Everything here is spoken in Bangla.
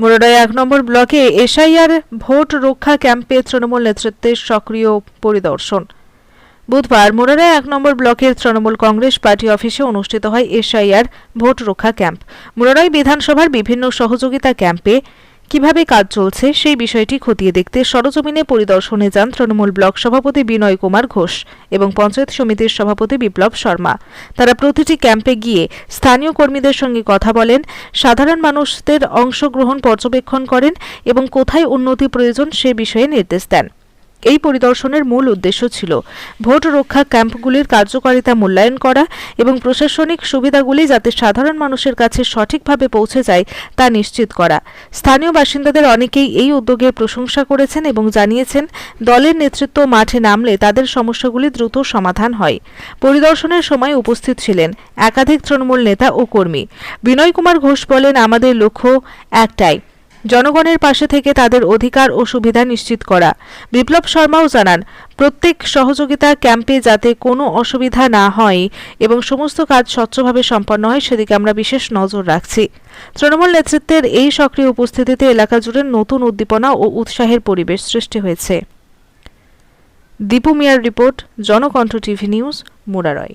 মুরাডায় এক নম্বর ব্লকে এসআইআর ভোট রক্ষা ক্যাম্পে তৃণমূল নেতৃত্বের সক্রিয় পরিদর্শন। বুধবার মোরারায় এক নম্বর ব্লকের তৃণমূল কংগ্রেস পার্টি অফিসে অনুষ্ঠিত হয় এসআইআর ভোট রক্ষা ক্যাম্প। মুরাডাই বিধানসভার বিভিন্ন সহযোগিতা ক্যাম্পে কীভাবে কাজ চলছে সেই বিষয়টি খতিয়ে দেখতে সরজমিনে পরিদর্শনে যান তৃণমূল ব্লক সভাপতি বিনয় কুমার ঘোষ এবং পঞ্চায়েত সমিতির সভাপতি বিপ্লব শর্মা। তারা প্রতিটি ক্যাম্পে গিয়ে স্থানীয় কর্মীদের সঙ্গে কথা বলেন, সাধারণ মানুষদের অংশগ্রহণ পর্যবেক্ষণ করেন এবং কোথায় উন্নতি প্রয়োজন সে বিষয়ে নির্দেশ দেন। এই পরিদর্শনের মূল উদ্দেশ্য ছিল ভোট রক্ষা ক্যাম্পগুলির কার্যকারিতা মূল্যায়ন করা এবং প্রশাসনিক সুবিধাগুলি যাতে সাধারণ মানুষের কাছে সঠিকভাবে পৌঁছে যায় তা নিশ্চিত করা। স্থানীয় বাসিন্দাদের অনেকেই এই উদ্যোগের প্রশংসা করেছেন এবং জানিয়েছেন, দলের নেতৃত্ব মাঠে নামলে তাদের সমস্যাগুলি দ্রুত সমাধান হয়। পরিদর্শনের সময় উপস্থিত ছিলেন একাধিক তৃণমূল নেতা ও কর্মী। বিনয় কুমার ঘোষ বলেন, আমাদের লক্ষ্য একটাই জনগণের পাশে থেকে তাদের অধিকার ও সুবিধা নিশ্চিত করা। বিপ্লব শর্মাও জানান, প্রত্যেক সহযোগিতা ক্যাম্পে যাতে কোনো অসুবিধা না হয় এবং সমস্ত কাজ স্বচ্ছভাবে সম্পন্ন হয়, সেদিকে আমরা বিশেষ নজর রাখছি। তৃণমূল নেতৃত্বের এই সক্রিয় উপস্থিতিতে এলাকা জুড়ে নতুন উদ্দীপনা ও উৎসাহের পরিবেশ সৃষ্টি হয়েছে। দীপু মিয়ার report, Janakantha TV news Murarai